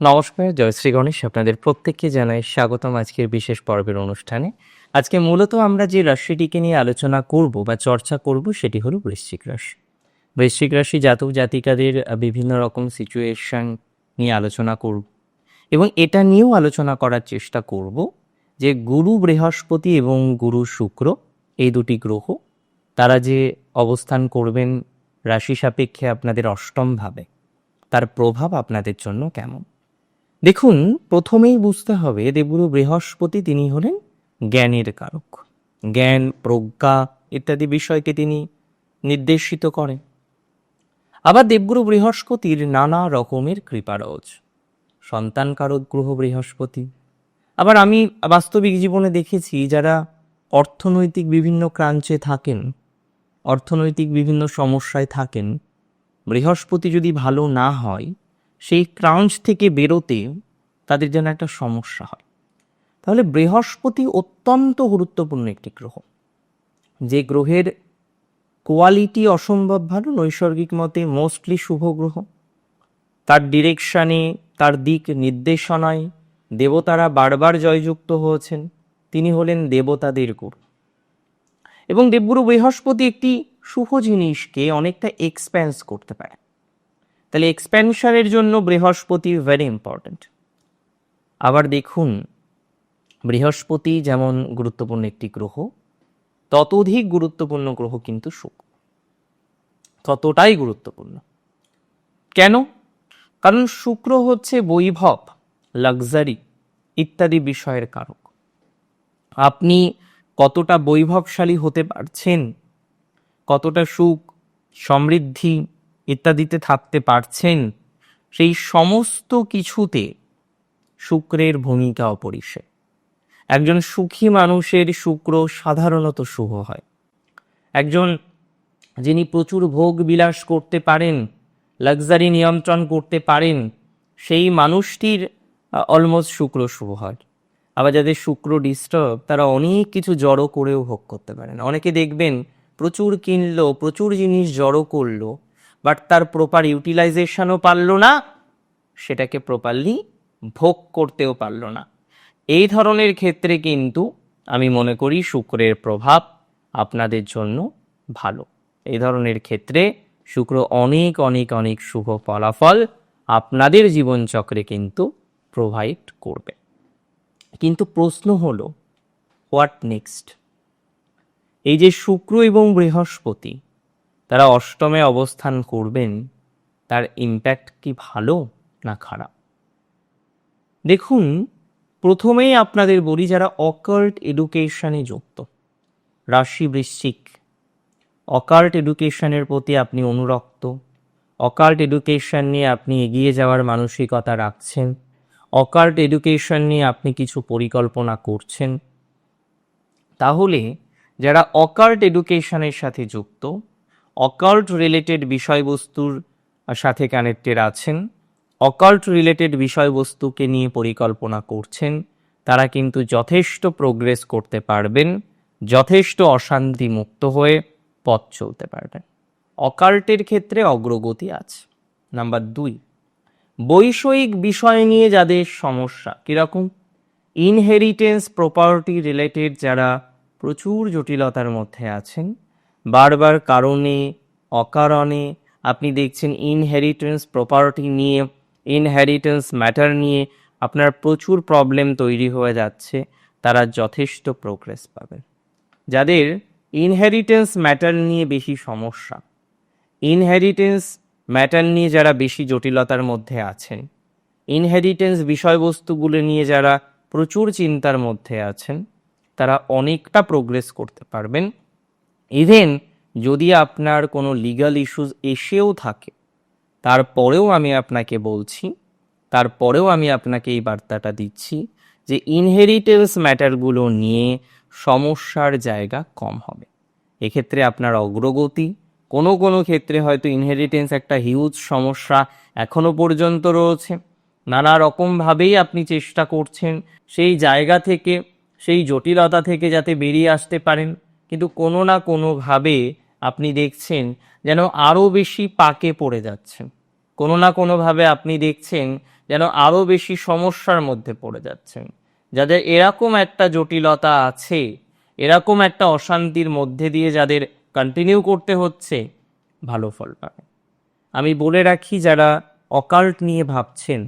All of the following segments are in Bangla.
নমস্কার জয়শ্রী গণেশ। আপনাদের প্রত্যেককে জানাই স্বাগতম আজকের বিশেষ পর্বের অনুষ্ঠানে। আজকে মূলত আমরা যে রাশিটিকে নিয়ে আলোচনা করব বা চর্চা করব সেটি হলো বৃশ্চিক রাশি। বৃশ্চিক রাশি জাতক জাতিকাদের বিভিন্ন রকম সিচুয়েশন নিয়ে আলোচনা করব এবং এটা নিয়েও আলোচনা করার চেষ্টা করব যে গুরু বৃহস্পতি এবং গুরু শুক্র, এই দুটি গ্রহ, তারা যে অবস্থান করবেন রাশি সাপেক্ষে আপনাদের অষ্টমভাবে তার প্রভাব আপনাদের জন্য কেমন? দেখুন, প্রথমেই বুঝতে হবে দেবগুরু বৃহস্পতি তিনি হলেন জ্ঞানের কারক। জ্ঞান, প্রজ্ঞা ইত্যাদি বিষয়কে তিনি নির্দেশিত করেন। আবার দেবগুরু বৃহস্পতির নানা রকমের কৃপারজ। সন্তান কারক গ্রহ বৃহস্পতি। আবার আমি বাস্তবিক জীবনে দেখেছি যারা অর্থনৈতিক বিভিন্ন ক্রাঞ্চে থাকেন, অর্থনৈতিক বিভিন্ন সমস্যায় থাকেন, বৃহস্পতি যদি ভালো না হয় সেই ক্রাঞ্চ থেকে বেরোতে তাদের যেন একটা সমস্যা হয়। তাহলে বৃহস্পতি অত্যন্ত গুরুত্বপূর্ণ একটি গ্রহ। যে গ্রহের কোয়ালিটি অসম্ভব ভালো, নৈসর্গিক মতে মোস্টলি শুভ গ্রহ। তার ডিরেকশানে, তার দিক নির্দেশনায় দেবতারা বারবার জয়যুক্ত হয়েছেন। তিনি হলেন দেবতাদের গুরু। এবং দেবগুরু বৃহস্পতি একটি শুভ জিনিসকে অনেকটা এক্সপ্যান্স করতে পারে তাহলে এক্সপ্যানশনের জন্য বৃহস্পতি ভেরি ইম্পর্ট্যান্ট আবার দেখুন, বৃহস্পতি যেমন গুরুত্বপূর্ণ একটি গ্রহ, ততোধিক গুরুত্বপূর্ণ গ্রহ কিন্তু শুক্র। ততটাই গুরুত্বপূর্ণ। কেন? কারণ শুক্র হচ্ছে বৈভব লাক্সারি ইত্যাদি বিষয়ের কারক। আপনি কতটা বৈভবশালী হতে পারছেন, কতটা সুখ, সমৃদ্ধি ইত্যাদিতে থাকতে পারছেন, সেই সমস্ত কিছুতে শুক্রের ভূমিকা অপরিসীম। একজন সুখী মানুষের শুক্র সাধারণত শুভ হয়। একজন যিনি প্রচুর ভোগ বিলাস করতে পারেন, লাক্সারি নিয়ন্ত্রণ করতে পারেন, সেই মানুষটির অলমোস্ট শুক্র শুভ হয়। আবার যাদের শুক্র ডিস্টার্ব তারা অনেক কিছু জড়ো করেও ভোগ করতে পারেন। অনেকে দেখবেন প্রচুর কিনলো, প্রচুর জিনিস জড়ো করল বাট তার প্রপার ইউটিলাইজেশনও পারল না, সেটাকে প্রপারলি ভোগ করতেও পারল না। এই ধরনের ক্ষেত্রে কিন্তু আমি মনে করি শুক্রের প্রভাব আপনাদের জন্য ভালো। এই ধরনের ক্ষেত্রে শুক্র অনেক অনেক অনেক শুভ ফলাফল আপনাদের জীবনচক্রে কিন্তু প্রোভাইড করবে। কিন্তু প্রশ্ন হলো হোয়াট নেক্সট এই যে শুক্র এবং বৃহস্পতি তারা অষ্টমে অবস্থান করবেন, তার ইম্প্যাক্ট কি ভালো না খারাপ? দেখুন, প্রথমেই আপনাদের বলি যারা অকার্ট এডুকেশনে যুক্ত রাশি বৃশ্চিক অকার্ট এডুকেশনের প্রতি আপনি অনুরক্ত অকার্ট এডুকেশন নিয়ে আপনি এগিয়ে যাওয়ার মানসিকতা রাখছেন অকার্ট এডুকেশন নিয়ে আপনি কিছু পরিকল্পনা করছেন, তাহলে যারা অকার্ট এডুকেশনের সাথে যুক্ত অকাল্ট রিলেটেড বিষয়বস্তুর সাথে কানেক্টেড আছেন। অকাল্ট রিলেটেড বিষয়বস্তুকে নিয়ে পরিকল্পনা করছেন। তারা কিন্তু যথেষ্ট প্রোগ্রেস করতে পারবেন, যথেষ্ট অশান্তি মুক্ত হয়ে পথ চলতে পারবেন। অকাল্টের ক্ষেত্রে অগ্রগতি আছে। নাম্বার দুই, বৈষয়িক বিষয় নিয়ে যাদের সমস্যা কীরকম? ইনহেরিটেন্স প্রপার্টি রিলেটেড যারা প্রচুর জটিলতার মধ্যে আছেন বারবার কারণে, অকারণে আপনি দেখছেন ইনহেরিটেন্স প্রপার্টি নিয়ে ইনহেরিটেন্স ম্যাটার নিয়ে আপনার প্রচুর প্রবলেম তৈরি হয়ে যাচ্ছে। তারা যথেষ্ট প্রোগ্রেস পাবেন। যাদের ইনহেরিটেন্স ম্যাটার নিয়ে বেশি সমস্যা ইনহেরিটেন্স ম্যাটার নিয়ে যারা বেশি জটিলতার মধ্যে আছেন ইনহেরিটেন্স বিষয়বস্তুগুলো নিয়ে যারা প্রচুর চিন্তার মধ্যে আছেন, তারা অনেকটা প্রোগ্রেস করতে পারবেন। ইভেন যদি আপনার কোনো লিগাল ইস্যুস এসেও থাকে, তারপরেও আমি আপনাকে বলছি, তারপরেও আমি আপনাকে এই বার্তাটা দিচ্ছি যে ইনহেরিটেন্স ম্যাটারগুলো নিয়ে সমস্যার জায়গা কম হবে। এক্ষেত্রে আপনার অগ্রগতি, কোনো কোনো ক্ষেত্রে হয়তো ইনহেরিটেন্স একটা হিউজ সমস্যা এখনও পর্যন্ত রয়েছে। নানা রকমভাবেই আপনি চেষ্টা করছেন সেই জায়গা থেকে, সেই জটিলতা থেকে যাতে বেরিয়ে আসতে পারেন। কিন্তু কোনো না কোনোভাবে আপনি দেখছেন যেন আরও বেশি পাকে পড়ে যাচ্ছেন কোনো না কোনোভাবে আপনি দেখছেন যেন আরও বেশি সমস্যার মধ্যে পড়ে যাচ্ছেন। যাদের এরকম একটা জটিলতা আছে, এরকম একটা অশান্তির মধ্যে দিয়ে যাদের কন্টিনিউ করতে হচ্ছে, ভালো ফল পাবে। আমি বলে রাখি, যারা অকাল্ট নিয়ে ভাবছেন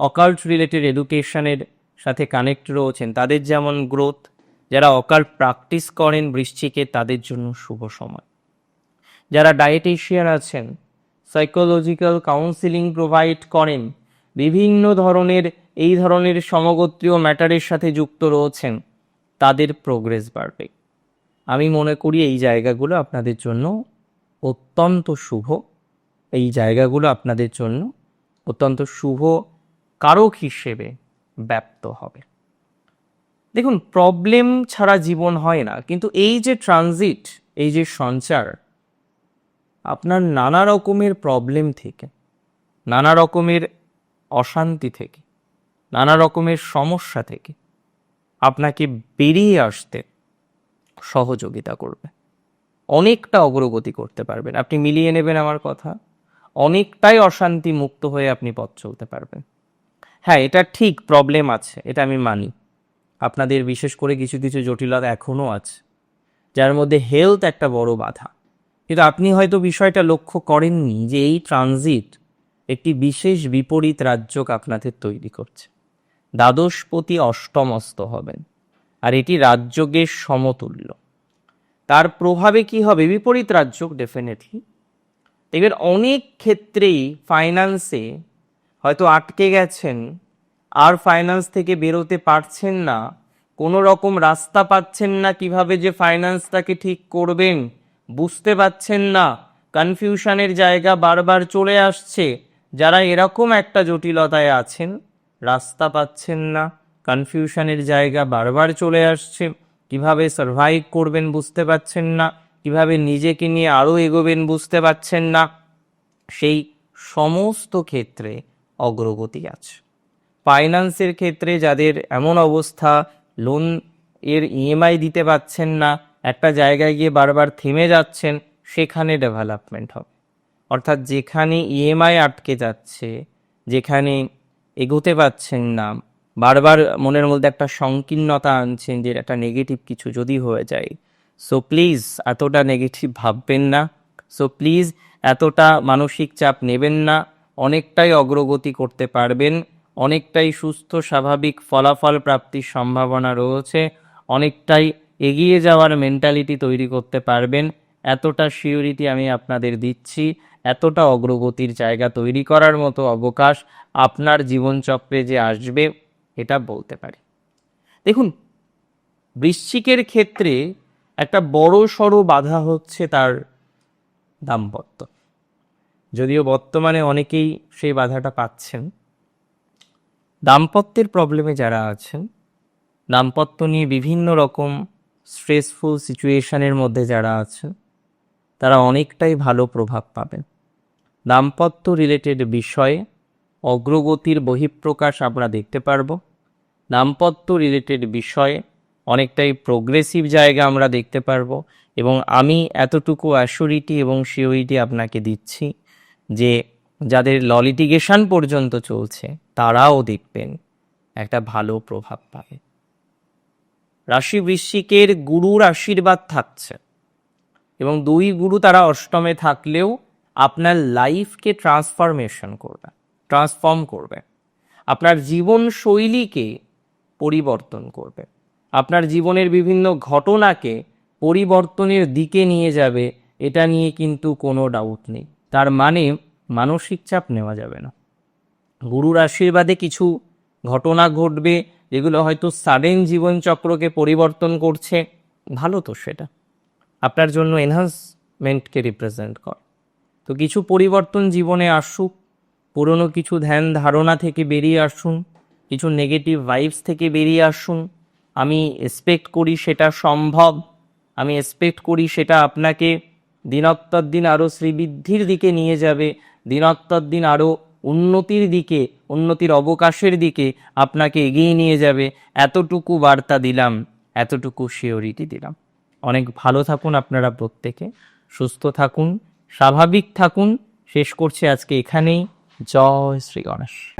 অকাল্ট রিলেটেড এডুকেশনের সাথে কানেক্ট রয়েছেন, তাদের যেমন গ্রোথ যারা অকাল্ট প্র্যাকটিস করেন বৃশ্চিকে তাদের জন্য শুভ সময়। যারা ডায়েটিশিয়ান আছেন, সাইকোলজিক্যাল কাউন্সিলিং প্রোভাইড করেন, বিভিন্ন ধরনের, এই ধরনের সমগোত্রীয় ম্যাটারের সাথে যুক্ত রয়েছেন, তাদের প্রোগ্রেস বাড়বে। আমি মনে করি এই জায়গাগুলো আপনাদের জন্য অত্যন্ত শুভ। এই জায়গাগুলো আপনাদের জন্য অত্যন্ত শুভ কারক হিসেবে ব্যপ্ত হবে। দেখুন প্রবলেম ছাড়া জীবন হয় না, কিন্তু এই যে ট্রানজিট এই যে সঞ্চার, আপনার নানা রকমের প্রবলেম থেকে, নানা রকমের অশান্তি থেকে, নানা রকমের সমস্যা থেকে আপনাকে বেরিয়ে আসতে সহযোগিতা করবে। অনেকটা অগ্রগতি করতে পারবেন। আপনি মিলিয়ে নেবেন আমার কথা। অনেকটাই অশান্তি মুক্ত হয়ে আপনি পথ চলতে পারবেন। হ্যাঁ এটা ঠিক প্রবলেম আছে, এটা আমি মানি। আপনাদের বিশেষ করে কিছু কিছু জটিলতা এখনও আছে, যার মধ্যে হেলথ একটা বড় বাধা। কিন্তু আপনি হয়তো বিষয়টা লক্ষ্য করেননি যে এই ট্রানজিট একটি বিশেষ বিপরীত রাজ্যক আপনাদের তৈরি করছে। দ্বাদশপতি অষ্টমস্ত হবেন, আর এটি রাজ্যকের সমতুল্য। তার প্রভাবে কি হবে? বিপরীত রাজ্যক ডেফিনেটলি দেখবেন অনেক ক্ষেত্রেই ফাইন্যান্সে হয়তো আটকে গেছেন আর ফাইন্যান্স থেকে বেরোতে পারছেন না। কোনো রকম রাস্তা পাচ্ছেন না কীভাবে যে ফাইন্যান্সটাকে ঠিক করবেন, বুঝতে পাচ্ছেন না। কনফিউশনের জায়গা বারবার চলে আসছে। যারা এরকম একটা জটিলতায় আছেন, রাস্তা পাচ্ছেন না কনফিউশনের জায়গা বারবার চলে আসছে। কীভাবে সার্ভাইভ করবেন বুঝতে পাচ্ছেন না, কীভাবে নিজেকে নিয়ে আরও এগোবেন বুঝতে পাচ্ছেন না। সেই সমস্ত ক্ষেত্রে অগ্রগতি আছে। ফাইন্যান্সের ক্ষেত্রে যাদের এমন অবস্থা লোন এর ইএমআই দিতে পারছেন না, একটা জায়গায় গিয়ে বারবার থেমে যাচ্ছেন, সেখানে ডেভেলপমেন্ট হবে। অর্থাৎ যেখানে ইএমআই আটকে যাচ্ছে, যেখানে এগোতে পারছেন না, বারবার মনের মধ্যে একটা সংকীর্ণতা আনছেন যে একটা নেগেটিভ কিছু যদি হয়ে যায়। সো প্লিজ এতটা নেগেটিভ ভাববেন না। সো প্লিজ এতটা মানসিক চাপ নেবেন না। অনেকটাই অগ্রগতি করতে পারবেন। অনেকটাই সুস্থ, স্বাভাবিক ফলাফল প্রাপ্তির সম্ভাবনা রয়েছে। অনেকটাই এগিয়ে যাওয়ার মেন্টালিটি তৈরি করতে পারবেন। এতটা সিওরিটি আমি আপনাদের দিচ্ছি। এতটা অগ্রগতির জায়গা তৈরি করার মতো অবকাশ আপনার জীবনচক্রে যে আসবে, এটা বলতে পারি। দেখুন, বৃশ্চিকের ক্ষেত্রে একটা বড় সড়ো বাধা হচ্ছে তার দাম্পত্য। যদিও বর্তমানে অনেকেই সেই বাধাটা পাচ্ছেন। দাম্পত্যের প্রবলেমে যারা আছেন, দাম্পত্য নিয়ে বিভিন্ন রকম স্ট্রেসফুল সিচুয়েশনের মধ্যে যারা আছেন, তারা অনেকটাই ভালো প্রভাব পাবেন। দাম্পত্য রিলেটেড বিষয়ে অগ্রগতির বহিঃপ্রকাশ আমরা দেখতে পারব। দাম্পত্য রিলেটেড বিষয়ে অনেকটাই প্রোগ্রেসিভ জায়গা আমরা দেখতে পারব এবং আমি এতটুকু অ্যাসুরিটি এবং সিওরিটি আপনাকে দিচ্ছি যে যাদের ললিটিগেশন পর্যন্ত চলছে তারাও দেখবেন একটা ভালো প্রভাব পাবে রাশি বৃশ্চিকের গুরুর আশীর্বাদ থাকছে এবং দুই গুরু তারা অষ্টমে থাকলেও আপনার লাইফকে ট্রান্সফরমেশন করবে, ট্রান্সফর্ম করবে। আপনার জীবন শৈলীকে পরিবর্তন করবে। আপনার জীবনের বিভিন্ন ঘটনাকে পরিবর্তনের দিকে নিয়ে যাবে, এটা নিয়ে কিন্তু কোনো ডাউট নেই। তার মানে মানসিক চাপ নেওয়া যাবে না। গুরুর আশীর্বাদে কিছু ঘটনা ঘটবে যেগুলো হয়তো সাডেন জীবনচক্রকে পরিবর্তন করছে। ভালো তো সেটা। আপনার জন্য এনহান্সমেন্টকে রিপ্রেজেন্ট করে। তো কিছু পরিবর্তন জীবনে আসুক, পুরনো কিছু ধ্যান ধারণা থেকে বেরিয়ে আসুন, কিছু নেগেটিভ ভাইবস থেকে বেরিয়ে আসুন। আমি এক্সপেক্ট করি সেটা সম্ভব, আমি এক্সপেক্ট করি সেটা আপনাকে দিনত্তর দিন আরও শ্রীবৃদ্ধির দিকে নিয়ে যাবে দিনত্তর দিন আরও উন্নতির দিকে, উন্নতির অবকাশের দিকে আপনাকে এগিয়ে নিয়ে যাবে। এতটুকু বার্তা দিলাম, এতটুকু শিওরিটি দিলাম। অনেক ভালো থাকুন আপনারা প্রত্যেকে। সুস্থ থাকুন, স্বাভাবিক থাকুন। শেষ করছি আজকে এখানেই। জয় শ্রী গণেশ।